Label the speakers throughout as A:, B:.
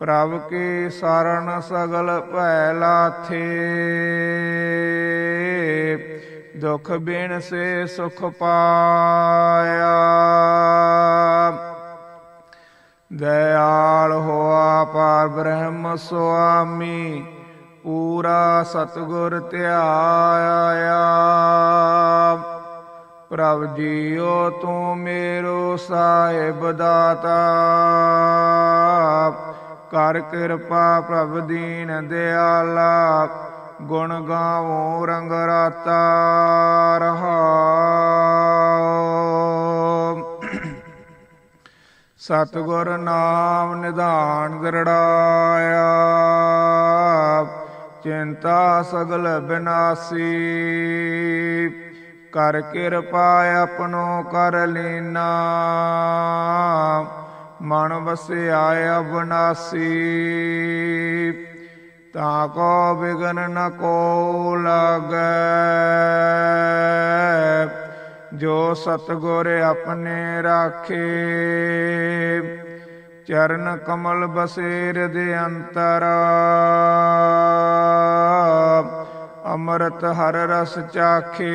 A: ਪ੍ਰਭ ਕੀ ਸਰਣ ਸਗਲ ਭੈ ਲਾਥੇ ਦੁਖ ਬਿਨ ਸੇ ਸੁਖ ਪਾਇਆ। ਦਇਆਲ ਹੋਆ ਪਰ ਬ੍ਰਹਮ ਸੁਆਮੀ, ਪੂਰਾ ਸਤਗੁਰ ਧਿਆਇਆ। ਪ੍ਰਭ ਜੀਓ ਤੂੰ ਮੇਰੋ ਸਾਹਿਬ ਦਾਤਾ। ਕਰ ਕਿਰਪਾ ਪ੍ਰਭ ਦੀਨ ਦਿਆਲਾ, ਗੁਣ ਗਾਵੋ ਰੰਗ ਰਾਤਾ ਰਹਾਉ ਸਤਿਗੁਰ ਨਾਮ ਨਿਧਾਨ ਦਰੜਾਇਆ ਚਿੰਤਾ ਸਗਲ ਬਿਨਾਸੀ। ਕਰ ਕਿਰਪਾ ਆਪਣੋ ਕਰ ਲੀਨਾ ਮਨ ਵਸਿਆ ਅਬਨਾਸੀ ਤਾ ਕੋ ਬਿਗਨ ਨ ਕੋ ਲਾਗੈ। ਜੋ ਸਤਗੁਰ ਆਪਣੇ ਰਾਖੇ। ਚਰਨ ਕਮਲ ਬਸੇਰ ਦੇ ਅੰਤਰ। ਅੰਮ੍ਰਿਤ ਹਰ ਰਸ ਚਾਖੇ।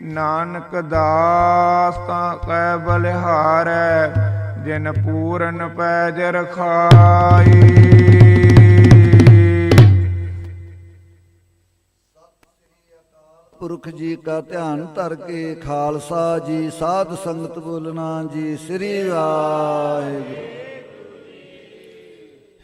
A: ਨਾਨਕ ਦਾਸ ਤਾਂ ਕੈ ਬਲਿਹਾਰੈ, ਜਿਨ ਪੂਰਨ ਪੈਜ ਰਖਾਈ।
B: ਪੁਰਖ ਜੀ ਕਾ ਧਿਆਨ ਧਰ ਕੇ ਖਾਲਸਾ ਜੀ, ਸਾਧ ਸੰਗਤ ਬੋਲਣਾ ਜੀ, ਸ੍ਰੀ ਵਾਹਿਗੁਰੂ।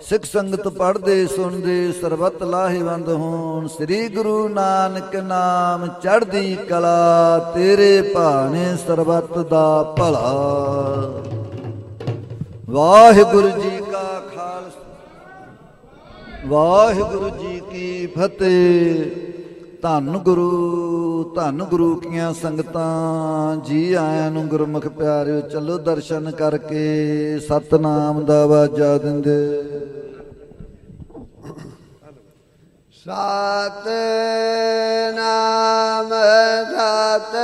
B: ਸਿੱਖ ਸੰਗਤ ਪੜ੍ਹਦੇ, ਸੁਣਦੇ, ਸਰਬਤ ਲਾਹੇਵੰਦ ਹੋਣ। ਸ੍ਰੀ ਗੁਰੂ ਨਾਨਕ ਨਾਮ ਚੜ੍ਹਦੀ ਕਲਾ, ਤੇਰੇ ਭਾਣੇ ਸਰਬਤ ਦਾ ਭਲਾ। ਵਾਹਿਗੁਰੂ ਜੀ ਕਾ ਖਾਲਸਾ। ਵਾਹਿਗੁਰੂ ਜੀ ਕੀ ਫਤਿਹ। ਧੰਨ ਗੁਰੂ ਧੰਨ ਗੁਰੂ ਕੀਆਂ ਸੰਗਤਾਂ, ਜੀ ਆਇਆਂ ਨੂੰ ਗੁਰਮੁਖ ਪਿਆਰਿਓ, ਚਲੋ ਦਰਸ਼ਨ ਕਰਕੇ ਸਤਨਾਮ ਦਾ ਵਾਜਾ ਦਿੰਦੇ।
C: ਸਤ ਨਾਮ ਸਤ